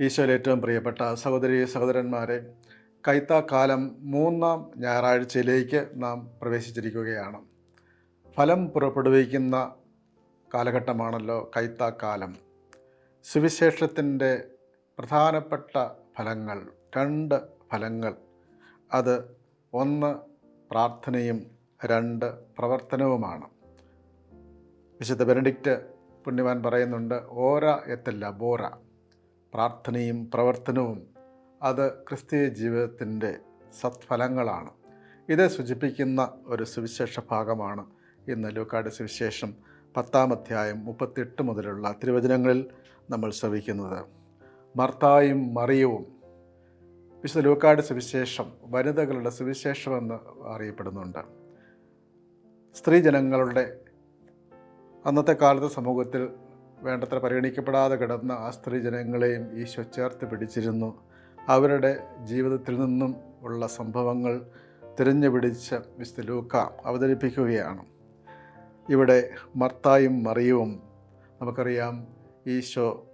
ഈശോയിൽ ഏറ്റവും പ്രിയപ്പെട്ട സഹോദരി സഹോദരന്മാരെ കൈത്താക്കാലം മൂന്നാം ഞായറാഴ്ചയിലേക്ക് നാം പ്രവേശിച്ചിരിക്കുകയാണ്. ഫലം പുറപ്പെടുവിക്കുന്ന കാലഘട്ടമാണല്ലോ കൈത്താക്കാലം സുവിശേഷത്തിന്റെ പ്രധാനപ്പെട്ട ഫലങ്ങൾ രണ്ട് ഫലങ്ങൾ. അത് ഒന്ന് പ്രാർത്ഥനയും രണ്ട് പ്രവർത്തനവുമാണ്. വിശുദ്ധ ബെനഡിക്റ്റ് പുണ്യവാൻ പറയുന്നുണ്ട് ഓര എത്തല്ല ബോറ. പ്രാർത്ഥനയും പ്രവർത്തനവും അത് ക്രിസ്തീയ ജീവിതത്തിന്റെ സത്ഫലങ്ങളാണ്. ഇത് സൂചിപ്പിക്കുന്ന ഒരു സുവിശേഷ ഭാഗമാണ് ഇന്ന് ലൂക്കാട് സുവിശേഷം പത്താം അധ്യായം മുപ്പത്തെട്ട് മുതലുള്ള തിരുവചനങ്ങളിൽ നമ്മൾ ശ്രവിക്കുന്നത്. മർത്തായും മറിയവും. വിശുദ്ധ ലൂക്കാട് സുവിശേഷം വനിതകളുടെ സുവിശേഷമെന്ന് അറിയപ്പെടുന്നുണ്ട്. സ്ത്രീജനങ്ങളുടെ അന്നത്തെ കാലത്ത് സമൂഹത്തിൽ വേണ്ടത്ര പരിഗണിക്കപ്പെടാതെ കിടന്ന ആ സ്ത്രീ ജനങ്ങളെയും ഈശോ ചേർത്ത് പിടിച്ചിരുന്നു. അവരുടെ ജീവിതത്തിൽ നിന്നും ഉള്ള സംഭവങ്ങൾ തിരഞ്ഞു പിടിച്ച മിസ്റ്റർ ലൂക്ക അവതരിപ്പിക്കുകയാണ്. ഇവിടെ മർത്തായും മറിയവും നമുക്കറിയാം ഈശോ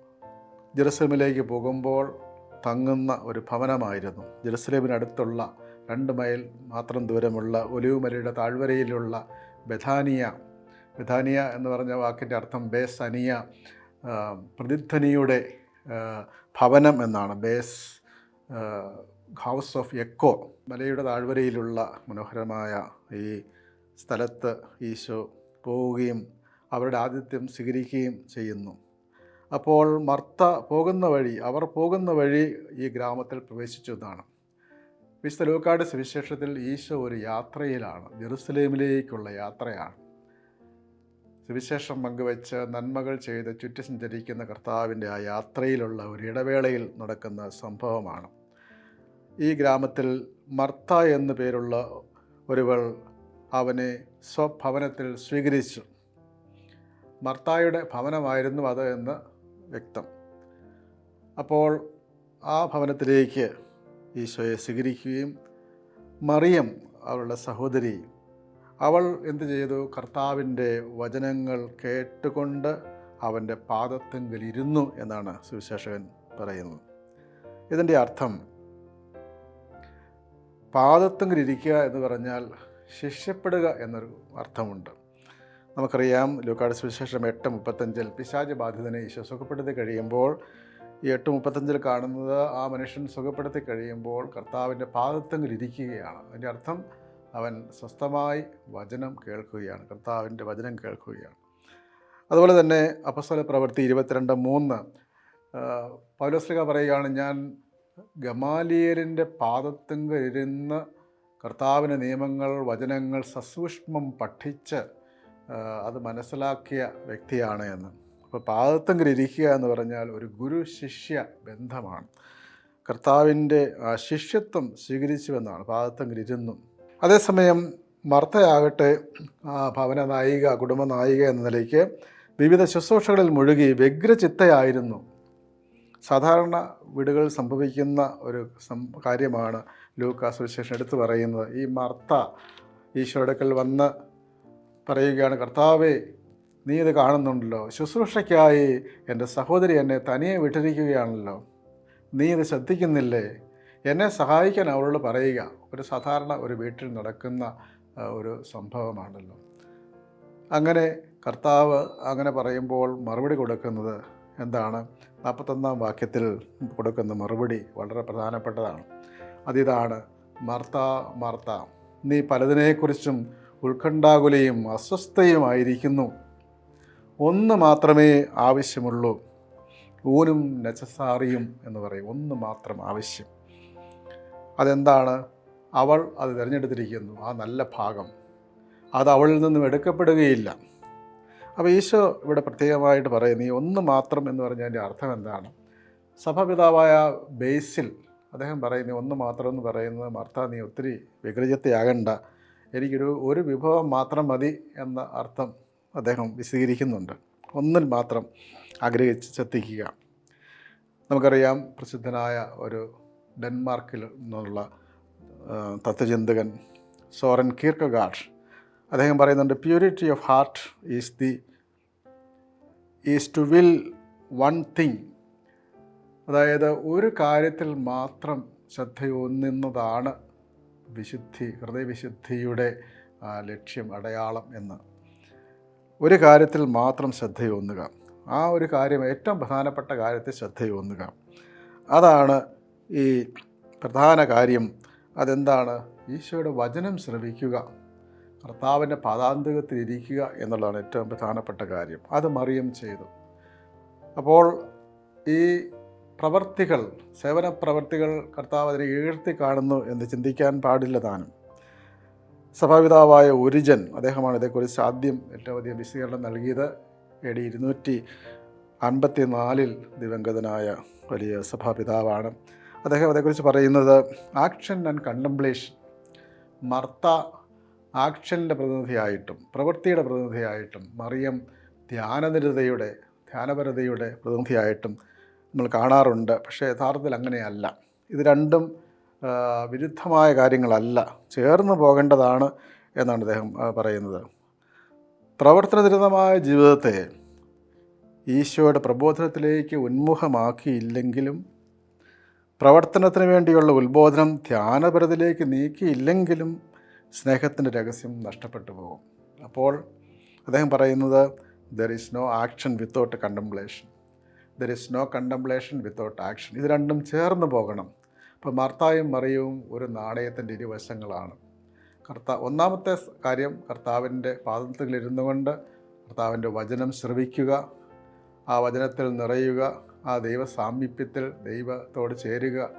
ജെറുസലേമിലേക്ക് പോകുമ്പോൾ തങ്ങുന്ന ഒരു ഭവനമായിരുന്നു. ജെറുസലേമിനടുത്തുള്ള രണ്ട് മൈൽ മാത്രം ദൂരമുള്ള ഒലിവുമലയുടെ താഴ്വരയിലുള്ള ബഥാനിയ ബഥാനിയ എന്ന് പറഞ്ഞ വാക്കിന്റെ അർത്ഥം ബേസ് അനിയ ആ, പ്രതിധ്വനിയുടെ ഭവനം എന്നാണ്. ബേസ് ഹൗസ് ഓഫ് എക്കോ മലയുടെ താഴ്വരയിലുള്ള മനോഹരമായ ഈ സ്ഥലത്ത് ഈശോ പോവുകയും അവരുടെ ആതിഥ്യം സ്വീകരിക്കുകയും ചെയ്യുന്നു. അപ്പോൾ മർത്ത പോകുന്ന വഴി അവർ പോകുന്ന വഴി ഈ ഗ്രാമത്തിൽ പ്രവേശിച്ചു എന്നാണ്. വിശുദ്ധ ലൂക്കാട് സുവിശേഷത്തിൽ ഈശോ ഒരു യാത്രയിലാണ് ജെറുസലേമിലേക്കുള്ള യാത്രയാണ്. സുവിശേഷം പങ്കുവെച്ച് നന്മകൾ ചെയ്ത് ചുറ്റി സഞ്ചരിക്കുന്ന കർത്താവിന്റെ ആ യാത്രയിലുള്ള ഒരു ഇടവേളയിൽ നടക്കുന്ന സംഭവമാണ്. ഈ ഗ്രാമത്തിൽ മർത്ത എന്നു പേരുള്ള ഒരുവൾ അവനെ സ്വഭവനത്തിൽ സ്വീകരിച്ചു. മർത്തായുടെ ഭവനമായിരുന്നു അത് എന്ന് വ്യക്തം. അപ്പോൾ ആ ഭവനത്തിലേക്ക് ഈശോയെ സ്വീകരിക്കുകയും മറിയം അവളുടെ സഹോദരി അവൾ എന്തു ചെയ്തു? കർത്താവിന്റെ വചനങ്ങൾ കേട്ടുകൊണ്ട് അവന്റെ പാദത്തെങ്കിൽ ഇരുന്നു എന്നാണ് സുവിശേഷകൻ പറയുന്നത്. ഇതിന്റെ അർത്ഥം പാദത്തെങ്കിൽ ഇരിക്കുക എന്ന് പറഞ്ഞാൽ ശിഷ്യപ്പെടുക എന്നൊരു അർത്ഥമുണ്ട്. നമുക്കറിയാം ലൂക്കാട് സുവിശേഷം എട്ട് മുപ്പത്തഞ്ചിൽ പിശാജ് ബാധിതനെ ഈശോ സുഖപ്പെടുത്തി കഴിയുമ്പോൾ ഈ എട്ട് മുപ്പത്തഞ്ചിൽ കാണുന്നത് ആ മനുഷ്യൻ സുഖപ്പെടുത്തി കഴിയുമ്പോൾ കർത്താവിന്റെ പാദത്തെങ്കിൽ ഇരിക്കുകയാണ് അതിന്റെ അർത്ഥം അവൻ സ്വസ്ഥമായി വചനം കേൾക്കുകയാണ്. കർത്താവിന്റെ വചനം കേൾക്കുകയാണ്. അതുപോലെ തന്നെ അപസ്വല പ്രവൃത്തി ഇരുപത്തിരണ്ട് മൂന്ന് പൗലോസ്ലിക പറയുകയാണ് ഞാൻ ഗമാലിയലിന്റെ പാദത്തെങ്കിൽ ഇരുന്ന് കർത്താവിന്റെ നിയമങ്ങൾ വചനങ്ങൾ സസൂക്ഷ്മം പഠിച്ച് അത് മനസ്സിലാക്കിയ വ്യക്തിയാണ് എന്ന്. അപ്പോൾ പാദത്തെങ്കിൽ ഇരിക്കുക എന്ന് പറഞ്ഞാൽ ഒരു ഗുരു ശിഷ്യ ബന്ധമാണ്. കർത്താവിന്റെ ശിഷ്യത്വം സ്വീകരിച്ചുവെന്നാണ്. പാദത്തെങ്കിൽ ഇരുന്നു അതേസമയം മർത്തയാകട്ടെ ഭവന നായിക കുടുംബ നായിക എന്ന നിലയ്ക്ക് വിവിധ ശുശ്രൂഷകളിൽ മുഴുകി വ്യഗ്രചിത്തയായിരുന്നു. സാധാരണ വീടുകളിൽ സംഭവിക്കുന്ന ഒരു കാര്യമാണ് ലൂക്കാസ് വിശേഷം എടുത്തു പറയുന്നത്. ഈ മർത്ത ഈശ്വരടുക്കൽ വന്ന് പറയുകയാണ് കർത്താവേ നീ ഇത് കാണുന്നുണ്ടല്ലോ. ശുശ്രൂഷയ്ക്കായി എന്റെ സഹോദരി എന്നെ തനിയെ വിട്ടിരിക്കുകയാണല്ലോ. നീ ഇത് ശ്രദ്ധിക്കുന്നില്ലേ? എന്നെ സഹായിക്കാൻ അവരോട് പറയുക ഒരു സാധാരണ ഒരു വീട്ടിൽ നടക്കുന്ന ഒരു സംഭവമാണല്ലോ. അങ്ങനെ കർത്താവ് അങ്ങനെ പറയുമ്പോൾ മറുപടി കൊടുക്കുന്നത് എന്താണ്? നാൽപ്പത്തൊന്നാം വാക്യത്തിൽ കൊടുക്കുന്ന മറുപടി വളരെ പ്രധാനപ്പെട്ടതാണ്. അതിതാണ് മർത്ത മർത്ത നീ പലതിനെക്കുറിച്ചും ഉത്കണ്ഠാകുലയും അസ്വസ്ഥയുമായിരിക്കുന്നു. ഒന്ന് മാത്രമേ ആവശ്യമുള്ളൂ. ഊനും നെച്ചസാറിയും എന്ന് പറയും. ഒന്ന് മാത്രം ആവശ്യം. അതെന്താണ്? അവൾ അത് തിരഞ്ഞെടുത്തിരിക്കുന്നു. ആ നല്ല ഭാഗം. അത് അവളിൽ നിന്നും എടുക്കപ്പെടുകയില്ല. അപ്പോൾ ഈശോ ഇവിടെ പ്രത്യേകമായിട്ട് പറയുന്നു ഈ ഒന്ന് മാത്രം എന്ന് പറഞ്ഞതിന്റെ അർത്ഥം എന്താണ്? സഭപിതാവായ ബേസിൽ അദ്ദേഹം പറയുന്നു ഒന്ന് മാത്രം എന്ന് പറയുന്നത് മർത്ത നീ ഒത്തിരി വികൃജത്തെയാകണ്ട എനിക്കൊരു ഒരു വിഭവം മാത്രം മതി എന്ന അർത്ഥം അദ്ദേഹം വിശദീകരിക്കുന്നുണ്ട്. ഒന്നിൽ മാത്രം ആഗ്രഹിച്ച് ചെത്തിക്കുക നമുക്കറിയാം പ്രസിദ്ധനായ ഒരു ഡെൻമാർക്കിൽ നിന്നുള്ള തത്വചിന്തകൻ സോറൻ കീർക്കഗാഡ് അദ്ദേഹം പറയുന്നുണ്ട് purity of heart is the is to will one thing അതായത് ഒരു കാര്യത്തിൽ മാത്രം ശ്രദ്ധയൂന്നുന്നതാണ് വിശുദ്ധി ഹൃദയവിശുദ്ധിയുടെ ലക്ഷ്യം അടയാളം എന്ന്. ഒരു കാര്യത്തിൽ മാത്രം ശ്രദ്ധയൂന്നുക. ആ ഒരു കാര്യം ഏറ്റവും പ്രധാനപ്പെട്ട കാര്യത്തിൽ ശ്രദ്ധയൂന്നുക. അതാണ് ഈ പ്രധാന കാര്യം അതെന്താണ്? ഈശോയുടെ വചനം ശ്രവിക്കുക കർത്താവിന്റെ പദാന്തകത്തിൽ ഇരിക്കുക എന്നുള്ളതാണ് ഏറ്റവും പ്രധാനപ്പെട്ട കാര്യം. അത് മറിയം ചെയ്തു. അപ്പോൾ ഈ പ്രവർത്തികൾ സേവന പ്രവർത്തികൾ കർത്താവ് അതിനെ ഉയർത്തി കാണുന്നു എന്ന് ചിന്തിക്കാൻ പാടില്ല താനും. സഭാപിതാവായ ഒരിജൻ അദ്ദേഹമാണ് ഇതേക്കുറിച്ച് ആദ്യം ഏറ്റവും അധികം വിശദീകരണം നൽകിയത്. എ ഡി ഇരുന്നൂറ്റി അൻപത്തി നാലിൽ ദിവംഗതനായ വലിയ സഭാപിതാവാണ്. അദ്ദേഹം അതേക്കുറിച്ച് പറയുന്നത് ആക്ഷൻ ആൻഡ് കണ്ടംപ്ലേഷൻ മർത്ത ആക്ഷന്റെ പ്രതിനിധിയായിട്ടും പ്രവൃത്തിയുടെ പ്രതിനിധിയായിട്ടും മറിയം ധ്യാനനിരതയുടെ ധ്യാനപരതയുടെ പ്രതിനിധിയായിട്ടും നമ്മൾ കാണാറുണ്ട്. പക്ഷേ യഥാർത്ഥത്തിൽ അങ്ങനെയല്ല. ഇത് രണ്ടും വിരുദ്ധമായ കാര്യങ്ങളല്ല. ചേർന്ന് പോകേണ്ടതാണ് എന്നാണ് അദ്ദേഹം പറയുന്നത്. പ്രവർത്തനനിരതമായ ജീവിതത്തെ ഈശോയുടെ പ്രബോധനത്തിലേക്ക് ഉന്മുഖമാക്കിയില്ലെങ്കിലും പ്രവർത്തനത്തിന് വേണ്ടിയുള്ള ഉത്ബോധനം ധ്യാനപരത്തിലേക്ക് നീക്കിയില്ലെങ്കിലും സ്നേഹത്തിന്റെ രഹസ്യം നഷ്ടപ്പെട്ടു പോകും. അപ്പോൾ അദ്ദേഹം പറയുന്നത് there is no action without contemplation there is no contemplation without action ഇത് രണ്ടും ചേർന്ന് പോകണം. അപ്പോൾ മർത്തായും മറിയവും ഒരു നാണയത്തിന്റെ ഇരുവശങ്ങളാണ്. കർത്താ ഒന്നാമത്തെ കാര്യം കർത്താവിന്റെ പാദത്തിലിരുന്നു കൊണ്ട് കർത്താവിന്റെ വചനം ശ്രവിക്കുക ആ വചനത്തിൽ നിറയുക ആ ദൈവ സാമീപ്യത്തിൽ ദൈവത്തോട് ചേരുക.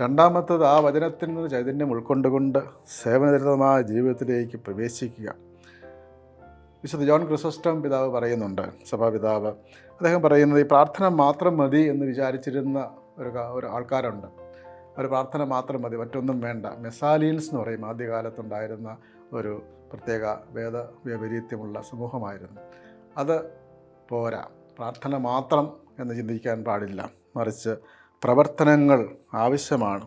രണ്ടാമത്തത് ആ വചനത്തിൽ നിന്ന് ചൈതന്യം ഉൾക്കൊണ്ടുകൊണ്ട് സേവനനിരതമായ ജീവിതത്തിലേക്ക് പ്രവേശിക്കുക. വിശുദ്ധ ജോൺ ക്രിസോസ്റ്റം പിതാവ് പറയുന്നുണ്ട് സഭാപിതാവ് അദ്ദേഹം പറയുന്നത് ഈ പ്രാർത്ഥന മാത്രം മതി എന്ന് വിചാരിച്ചിരുന്ന ഒരു ഒരു ആൾക്കാരുണ്ട്. ഒരു പ്രാർത്ഥന മാത്രം മതി മറ്റൊന്നും വേണ്ട. മെസാലിയൻസ് എന്ന് പറയും ആദ്യകാലത്തുണ്ടായിരുന്ന ഒരു പ്രത്യേക വേദ വൈപരീത്യമുള്ള സമൂഹമായിരുന്നു. അത് പോരാ. പ്രാർത്ഥന മാത്രം എന്ന് ചിന്തിക്കാൻ പാടില്ല. മറിച്ച് പ്രവർത്തനങ്ങൾ ആവശ്യമാണ്.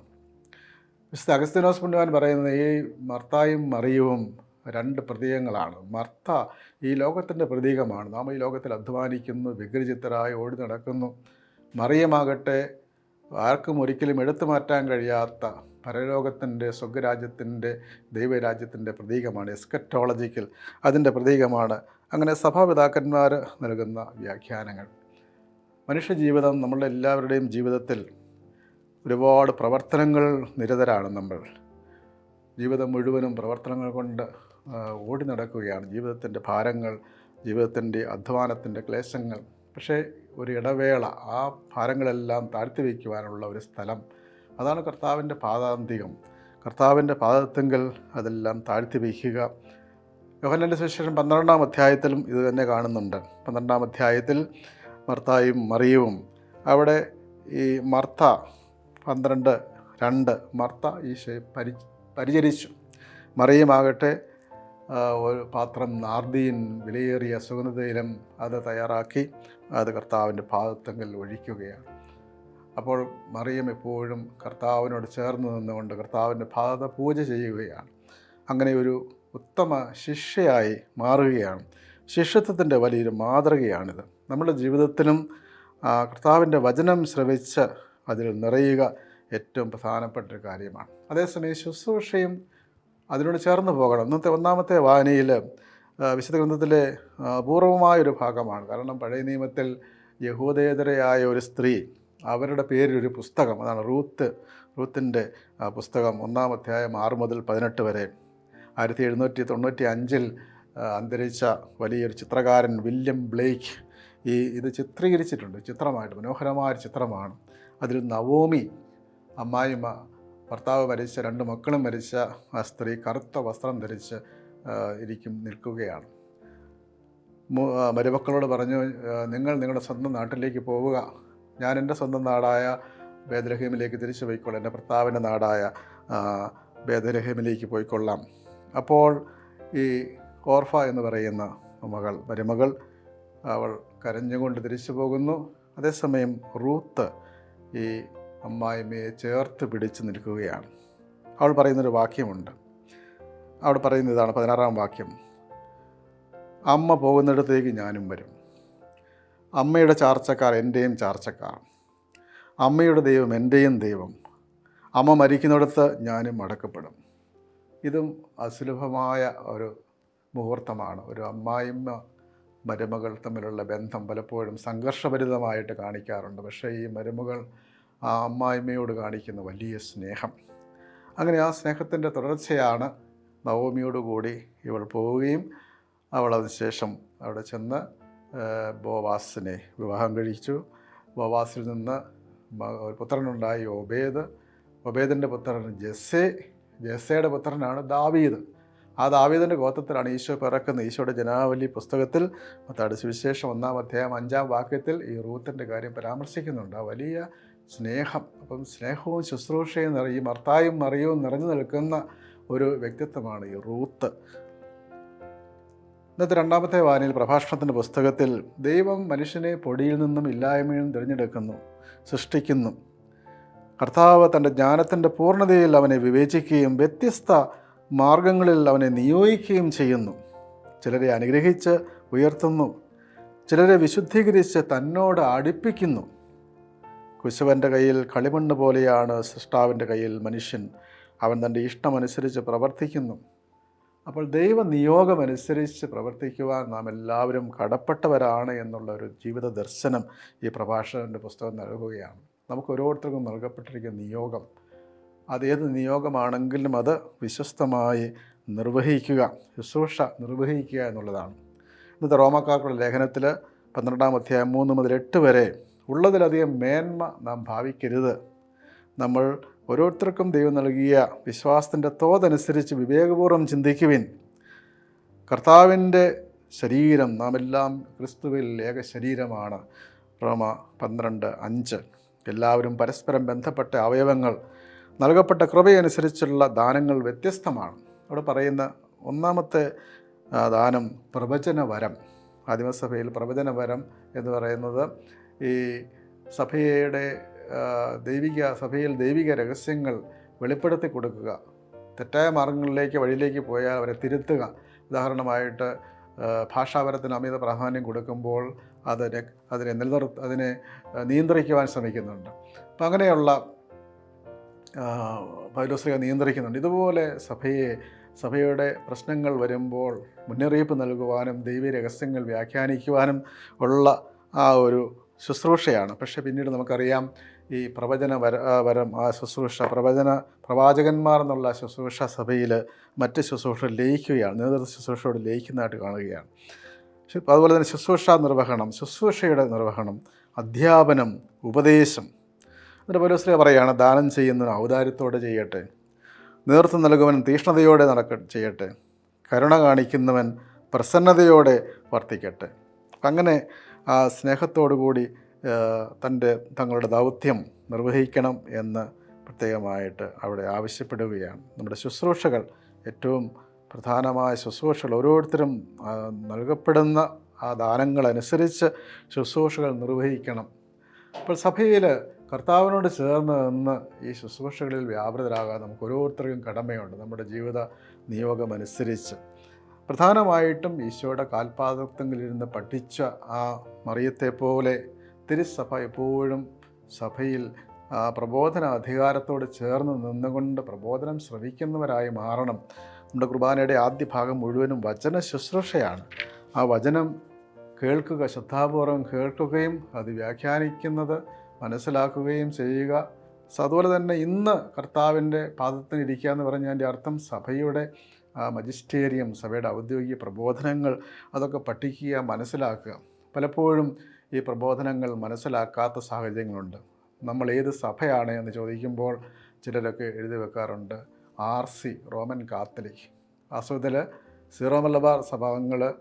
വിശുദ്ധ അഗസ്തീനോസ് പുണ്യവാൻ പറയുന്നത് ഈ മർത്തായും മറിയവും രണ്ട് പ്രതീകങ്ങളാണ്. മർത്ത ഈ ലോകത്തിന്റെ പ്രതീകമാണ്. നാം ഈ ലോകത്തിൽ അധ്വാനിക്കുന്നു വിഗ്രചിത്തരായി ഓടി നടക്കുന്നു. മറിയമാകട്ടെ ആർക്കും ഒരിക്കലും എടുത്തു മാറ്റാൻ കഴിയാത്ത പരലോകത്തിന്റെ സ്വർഗരാജ്യത്തിന്റെ ദൈവരാജ്യത്തിന്റെ പ്രതീകമാണ്. എസ്കറ്റോളജിക്കൽ അതിന്റെ പ്രതീകമാണ്. അങ്ങനെ സഭാപിതാക്കന്മാർ നൽകുന്ന വ്യാഖ്യാനങ്ങൾ. മനുഷ്യജീവിതം നമ്മളുടെ എല്ലാവരുടെയും ജീവിതത്തിൽ ഒരുപാട് പ്രവർത്തനങ്ങൾ നിരതരാണ് നമ്മൾ. ജീവിതം മുഴുവനും പ്രവർത്തനങ്ങൾ കൊണ്ട് ഓടി നടക്കുകയാണ്. ജീവിതത്തിന്റെ ഭാരങ്ങൾ ജീവിതത്തിന്റെ അധ്വാനത്തിന്റെ ക്ലേശങ്ങൾ. പക്ഷേ ഒരു ഇടവേള ആ ഭാരങ്ങളെല്ലാം താഴ്ത്തി വയ്ക്കുവാനുള്ള ഒരു സ്ഥലം അതാണ് കർത്താവിന്റെ പാദാന്തികം. കർത്താവിന്റെ പാദത്തെങ്കിൽ അതെല്ലാം താഴ്ത്തി വയ്ക്കുക. യോഹനന്റെ സുവിശേഷം പന്ത്രണ്ടാം അധ്യായത്തിലും ഇത് തന്നെ കാണുന്നുണ്ട്. പന്ത്രണ്ടാം അധ്യായത്തിൽ മർത്തായും മറിയവും. അവിടെ ഈ മർത്ത പന്ത്രണ്ട് രണ്ട് മർത്ത ഈശോയെ പരി പരിചരിച്ചു. മറിയുമാകട്ടെ ഒരു പാത്രം നാർദീൻ വിലയേറിയ സുഗന്ധതൈലം അത് തയ്യാറാക്കി. അത് കർത്താവിന്റെ പാദത്തെങ്കിൽ ഒഴിക്കുകയാണ്. അപ്പോൾ മറിയം എപ്പോഴും കർത്താവിനോട് ചേർന്ന് നിന്നുകൊണ്ട് കർത്താവിന്റെ പാദ പൂജ ചെയ്യുകയാണ്. അങ്ങനെ ഒരു ഉത്തമ ശിഷ്യയായി മാറുകയാണ്. ശിഷ്യത്വത്തിന്റെ വലിയൊരു മാതൃകയാണിത്. നമ്മുടെ ജീവിതത്തിലും കർത്താവിന്റെ വചനം ശ്രവിച്ച് അതിൽ നിറയുക ഏറ്റവും പ്രധാനപ്പെട്ട ഒരു കാര്യമാണ്. അതേസമയം ശുശ്രൂഷയും അതിനോട് ചേർന്ന് പോകണം. ഇന്നത്തെ ഒന്നാമത്തെ വായനയിൽ വിശുദ്ധ ഗ്രന്ഥത്തിലെ അപൂർവമായൊരു ഭാഗമാണ്. കാരണം പഴയ നിയമത്തിൽ യഹൂദേതരയായ ഒരു സ്ത്രീ അവരുടെ പേരിലൊരു പുസ്തകം അതാണ് റൂത്ത് റൂത്തിന്റെ പുസ്തകം ഒന്നാം അധ്യായം ആറ് മുതൽ പതിനെട്ട് വരെ ആയിരത്തി എഴുന്നൂറ്റി തൊണ്ണൂറ്റി അഞ്ചിൽ അന്തരിച്ച വലിയൊരു ചിത്രകാരൻ വില്യം ബ്ലേക്ക് ഈ ഇത് ചിത്രീകരിച്ചിട്ടുണ്ട്. ചിത്രമായിട്ട് മനോഹരമായ ചിത്രമാണ്. അതിൽ നവോമി അമ്മായിമ്മ ഭർത്താവ് മരിച്ച രണ്ട് മക്കളും മരിച്ച ആ സ്ത്രീ കറുത്ത വസ്ത്രം ധരിച്ച് ഇരിക്കും നിൽക്കുകയാണ്. മരുമക്കളോട് പറഞ്ഞു നിങ്ങൾ നിങ്ങളുടെ സ്വന്തം നാട്ടിലേക്ക് പോവുക. ഞാൻ എന്റെ സ്വന്തം നാടായ ബേദലഹീമിലേക്ക് തിരിച്ചു പോയിക്കൊള്ളാം എന്റെ ഭർത്താവിന്റെ നാടായ ബേദരഹീമിലേക്ക് പോയിക്കൊള്ളാം. അപ്പോൾ ഈ ഓർഫ എന്ന് പറയുന്ന മകൾ മരുമകൾ അവൾ കരഞ്ഞുകൊണ്ട് തിരിച്ചു പോകുന്നു. അതേസമയം റൂത്ത് ഈ അമ്മായിമ്മയെ ചേർത്ത് പിടിച്ച് നിൽക്കുകയാണ്. അവൾ പറയുന്നൊരു വാക്യമുണ്ട്. അവൾ പറയുന്ന ഇതാണ് പതിനാറാം വാക്യം. അമ്മ പോകുന്നിടത്തേക്ക് ഞാനും വരും. അമ്മയുടെ ചാർച്ചക്കാർ എന്റെയും ചാർച്ചക്കാർ. അമ്മയുടെ ദൈവം എന്റെയും ദൈവം. അമ്മ മരിക്കുന്നിടത്ത് ഞാനും അടക്കപ്പെടും. ഇതും അസുലഭമായ ഒരു മുഹൂർത്തമാണ്. ഒരു അമ്മായിമ്മ മരുമകൾ തമ്മിലുള്ള ബന്ധം പലപ്പോഴും സംഘർഷഭരിതമായിട്ട് കാണിക്കാറുണ്ട്. പക്ഷേ ഈ മരുമകൾ ആ അമ്മായിമ്മയോട് കാണിക്കുന്ന വലിയ സ്നേഹം. അങ്ങനെ ആ സ്നേഹത്തിന്റെ തുടർച്ചയാണ് നവോമിയോടുകൂടി ഇവൾ പോവുകയും അവൾ അതിനുശേഷം അവിടെ ചെന്ന് ബോവാസിനെ വിവാഹം കഴിച്ചു. ബോവാസിൽ നിന്ന് ഒരു പുത്രനുണ്ടായി ഒബേദ്. ഒബേദിന്റെ പുത്രൻ ജെസ്സെ. ജെസ്സയുടെ പുത്രനാണ് ദാവീദ്. ആ ദാവീദിന്റെ ഗോത്രത്തിലാണ് ഈശോ പിറക്കുന്നത് ഈശോയുടെ ജനാവലി പുസ്തകത്തിൽ മത്താട് സുവിശേഷം ഒന്നാം അധ്യായം അഞ്ചാം വാക്യത്തിൽ ഈ റൂത്തിന്റെ കാര്യം പരാമർശിക്കുന്നുണ്ട്. ആ വലിയ സ്നേഹം അപ്പം സ്നേഹവും ശുശ്രൂഷയും നിറയും മർത്തായും മറിയവും നിറഞ്ഞു നിൽക്കുന്ന ഒരു വ്യക്തിത്വമാണ് ഈ റൂത്ത്. ഇന്നത്തെ രണ്ടാമത്തെ വാനിൽ പ്രഭാഷണത്തിന്റെ പുസ്തകത്തിൽ ദൈവം മനുഷ്യനെ പൊടിയിൽ നിന്നും ഇല്ലായ്മയിൽ നിന്നും തിരഞ്ഞെടുക്കുന്നു സൃഷ്ടിക്കുന്നു. കർത്താവ് തന്റെ ജ്ഞാനത്തിന്റെ പൂർണതയിൽ അവനെ വിവേചിക്കുകയും വ്യത്യസ്ത മാർഗങ്ങളിൽ അവനെ നിയോഗിക്കുകയും ചെയ്യുന്നു. ചിലരെ അനുഗ്രഹിച്ച് ഉയർത്തുന്നു. ചിലരെ വിശുദ്ധീകരിച്ച് തന്നോട് അടുപ്പിക്കുന്നു. കുശവന്റെ കയ്യിൽ കളിമണ്ണ് പോലെയാണ് സൃഷ്ടാവിന്റെ കയ്യിൽ മനുഷ്യൻ. അവൻ തന്റെ ഇഷ്ടമനുസരിച്ച് പ്രവർത്തിക്കുന്നു. അപ്പോൾ ദൈവ നിയോഗമനുസരിച്ച് പ്രവർത്തിക്കുവാൻ നാം എല്ലാവരും കടപ്പെട്ടവരാണ് എന്നുള്ള ഒരു ജീവിത ദർശനം ഈ പ്രഭാഷകന്റെ പുസ്തകം നൽകുകയാണ്. നമുക്ക് ഓരോരുത്തർക്കും നൽകപ്പെട്ടിരിക്കുന്ന നിയോഗം. അതേത് നിയോഗമാണെങ്കിലും അത് വിശ്വസ്തമായി നിർവഹിക്കുക ശുശ്രൂഷ നിർവഹിക്കുക എന്നുള്ളതാണ്. ഇന്നത്തെ റോമക്കാർക്കുള്ള ലേഖനത്തിൽ പന്ത്രണ്ടാം അധ്യായം മൂന്ന് മുതൽ എട്ട് വരെ ഉള്ളതിലധികം മേന്മ നാം ഭാവിക്കരുത്. നമ്മൾ ഓരോരുത്തർക്കും ദൈവം നൽകിയ വിശ്വാസത്തിന്റെ തോതനുസരിച്ച് വിവേകപൂർവം ചിന്തിക്കുവിൻ. കർത്താവിന്റെ ശരീരം നാം എല്ലാം ക്രിസ്തുവിൽ ഏക ശരീരമാണ്. റോമ പന്ത്രണ്ട് അഞ്ച്. എല്ലാവരും പരസ്പരം ബന്ധപ്പെട്ട അവയവങ്ങൾ നൽകപ്പെട്ട കൃപയനുസരിച്ചുള്ള ദാനങ്ങൾ വ്യത്യസ്തമാണ്. അവിടെ പറയുന്ന ഒന്നാമത്തെ ദാനം പ്രവചന വരം. ആദിമസഭയിൽ പ്രവചന വരം എന്ന് പറയുന്നത് ഈ സഭയുടെ ദൈവിക സഭയിൽ ദൈവിക രഹസ്യങ്ങൾ വെളിപ്പെടുത്തി കൊടുക്കുക. തെറ്റായ മാർഗങ്ങളിലേക്ക് വഴിയിലേക്ക് പോയാൽ അവരെ തിരുത്തുക. ഉദാഹരണമായിട്ട് ഭാഷാപരത്തിന് അമിത പ്രാധാന്യം കൊടുക്കുമ്പോൾ അതിനെ അതിനെ നിലനിർ അതിനെ നിയന്ത്രിക്കുവാൻ ശ്രമിക്കുന്നുണ്ട്. അപ്പം അങ്ങനെയുള്ള പൗലോസ്ലിക നിയന്ത്രിക്കുന്നുണ്ട്. ഇതുപോലെ സഭയെ സഭയുടെ പ്രശ്നങ്ങൾ വരുമ്പോൾ മുന്നറിയിപ്പ് നൽകുവാനും ദൈവീയ രഹസ്യങ്ങൾ വ്യാഖ്യാനിക്കുവാനും ഉള്ള ആ ഒരു ശുശ്രൂഷയാണ്. പക്ഷേ പിന്നീട് നമുക്കറിയാം ഈ പ്രവചന വര വരം ആ ശുശ്രൂഷ പ്രവചന പ്രവാചകന്മാർ എന്നുള്ള ശുശ്രൂഷ സഭയിൽ മറ്റ് ശുശ്രൂഷ ലയിക്കുകയാണ് നേതൃത്വ ശുശ്രൂഷയോട് ലയിക്കുന്നതായിട്ട് കാണുകയാണ്. അതുപോലെ തന്നെ ശുശ്രൂഷ നിർവഹണം ശുശ്രൂഷയുടെ നിർവഹണം അധ്യാപനം ഉപദേശം എന്നിട്ട് ശ്രീ പറയുകയാണ് ദാനം ചെയ്യുന്നവൻ ഔദാര്യത്തോടെ ചെയ്യട്ടെ നേതൃത്വം നൽകുവൻ തീഷ്ണതയോടെ നടക്ക ചെയ്യട്ടെ കരുണ കാണിക്കുന്നവൻ പ്രസന്നതയോടെ വർത്തിക്കട്ടെ. അങ്ങനെ ആ സ്നേഹത്തോടു കൂടി തന്റെ തങ്ങളുടെ ദൗത്യം നിർവഹിക്കണം എന്ന് പ്രത്യേകമായിട്ട് അവിടെ ആവശ്യപ്പെടുകയാണ്. നമ്മുടെ ശുശ്രൂഷകൾ ഏറ്റവും പ്രധാനമായ ശുശ്രൂഷകൾ ഓരോരുത്തരും നൽകപ്പെടുന്ന ആ ദാനങ്ങളനുസരിച്ച് ശുശ്രൂഷകൾ നിർവഹിക്കണം. അപ്പോൾ സഭയിൽ കർത്താവിനോട് ചേർന്ന് നിന്ന് ഈ ശുശ്രൂഷകളിൽ വ്യാപൃതരാകാൻ നമുക്ക് ഓരോരുത്തർക്കും കടമയുണ്ട് നമ്മുടെ ജീവിത നിയോഗമനുസരിച്ച് പ്രധാനമായിട്ടും ഈശോയുടെ കാൽപാദത്വങ്ങളിരുന്ന് പഠിച്ച ആ മറിയത്തെ പോലെ തിരുസഭ എപ്പോഴും സഭയിൽ പ്രബോധന അധികാരത്തോട് ചേർന്ന് നിന്നുകൊണ്ട് പ്രബോധനം ശ്രവിക്കുന്നവരായി മാറണം. നമ്മുടെ കുർബാനയുടെ ആദ്യ ഭാഗം മുഴുവനും വചന ശുശ്രൂഷയാണ്. ആ വചനം കേൾക്കുക ശ്രദ്ധാപൂർവം കേൾക്കുകയും അത് വ്യാഖ്യാനിക്കുന്നത് മനസ്സിലാക്കുകയും ചെയ്യുക. അതുപോലെ തന്നെ ഇന്ന് കർത്താവിന്റെ പാദത്തിന് ഇരിക്കുക എന്ന് പറഞ്ഞതിന്റെ അർത്ഥം സഭയുടെ മജിസ്റ്റേറിയം സഭയുടെ ഔദ്യോഗിക പ്രബോധനങ്ങൾ അതൊക്കെ പഠിക്കുക മനസ്സിലാക്കുക. പലപ്പോഴും ഈ പ്രബോധനങ്ങൾ മനസ്സിലാക്കാത്ത സാഹചര്യങ്ങളുണ്ട്. നമ്മൾ ഏത് സഭയാണ് എന്ന് ചോദിക്കുമ്പോൾ ചിലരൊക്കെ എഴുതി വെക്കാറുണ്ട്. R C Roman Catholic. അസുഖത്തിൽ Syro Malabar സ്വഭാവങ്ങൾ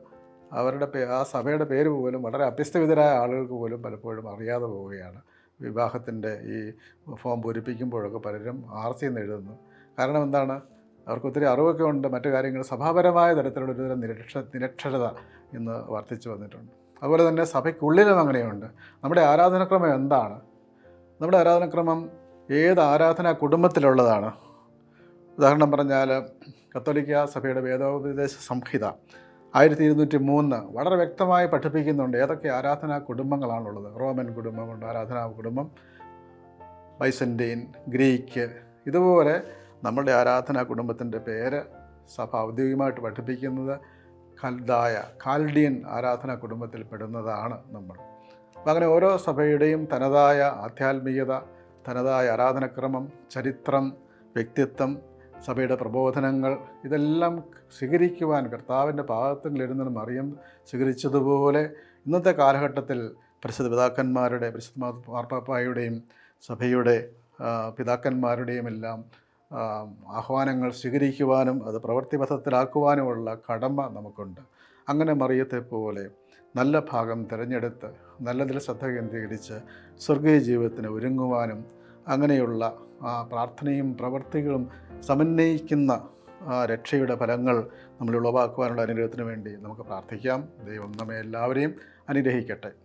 അവരുടെ ആ സഭയുടെ പേര് പോലും വളരെ അഭ്യസ്തവിതരായ ആളുകൾക്ക് പോലും പലപ്പോഴും അറിയാതെ പോവുകയാണ്. വിവാഹത്തിന്റെ ഈ ഫോം പൂരിപ്പിക്കുമ്പോഴൊക്കെ പലരും ആർ സി എന്ന് എഴുതുന്നു. കാരണം എന്താണ്? അവർക്ക് ഒത്തിരി അറിവൊക്കെ ഉണ്ട്. മറ്റു കാര്യങ്ങൾ സഭാപരമായ തരത്തിലുള്ള ഒരുതരം നിരക്ഷ നിരക്ഷരത ഇന്ന് വർദ്ധിച്ചു വന്നിട്ടുണ്ട്. അതുപോലെ തന്നെ സഭയ്ക്കുള്ളിലും അങ്ങനെയുണ്ട്. നമ്മുടെ ആരാധനക്രമം എന്താണ്? നമ്മുടെ ആരാധനക്രമം ഏത് ആരാധനാ കുടുംബത്തിലുള്ളതാണ്? ഉദാഹരണം പറഞ്ഞാൽ കത്തോലിക്ക സഭയുടെ വേദോപദേശ സംഹിത. ആയിരത്തി ഇരുന്നൂറ്റി മൂന്ന് വളരെ വ്യക്തമായി പഠിപ്പിക്കുന്നുണ്ട് ഏതൊക്കെ ആരാധനാ കുടുംബങ്ങളാണുള്ളത്. റോമൻ കുടുംബമുണ്ട് ആരാധനാ കുടുംബം. ബൈസന്റൈൻ ഗ്രീക്ക് ഇതുപോലെ നമ്മുടെ ആരാധനാ കുടുംബത്തിന്റെ പേര് സഭ ഔദ്യോഗികമായിട്ട് പഠിപ്പിക്കുന്നത് കൽദായ കാൽഡിയൻ ആരാധനാ കുടുംബത്തിൽ പെടുന്നതാണ് നമ്മൾ. അപ്പം അങ്ങനെ ഓരോ സഭയുടെയും തനതായ ആധ്യാത്മികത തനതായ ആരാധനക്രമം ചരിത്രം വ്യക്തിത്വം സഭയുടെ പ്രബോധനങ്ങൾ ഇതെല്ലാം സ്വീകരിക്കുവാൻ കർത്താവിന്റെ പാദത്തിലിരുന്ന് മറിയം സ്വീകരിച്ചതുപോലെ ഇന്നത്തെ കാലഘട്ടത്തിൽ പരിശുദ്ധ പിതാക്കന്മാരുടെ പരിശുദ്ധ മാർപ്പാപ്പായുടെയും സഭയുടെ പിതാക്കന്മാരുടെയും എല്ലാം ആഹ്വാനങ്ങൾ സ്വീകരിക്കുവാനും അത് പ്രവൃത്തിപഥത്തിലാക്കുവാനുമുള്ള കടമ നമുക്കുണ്ട്. അങ്ങനെ മറിയത്തെ പോലെ നല്ല ഭാഗം തിരഞ്ഞെടുത്ത് നല്ലതിൽ ശ്രദ്ധ കേന്ദ്രീകരിച്ച് സ്വർഗീയ ജീവിതത്തിന് ഒരുങ്ങുവാനും അങ്ങനെയുള്ള പ്രാർത്ഥനയും പ്രവൃത്തികളും സമന്വയിക്കുന്ന ആ രക്ഷയുടെ ഫലങ്ങൾ നമ്മൾ ഉളവാക്കുവാനുള്ള അനുഗ്രഹത്തിന് വേണ്ടി നമുക്ക് പ്രാർത്ഥിക്കാം. ദൈവം നമ്മെ എല്ലാവരെയും അനുഗ്രഹിക്കട്ടെ.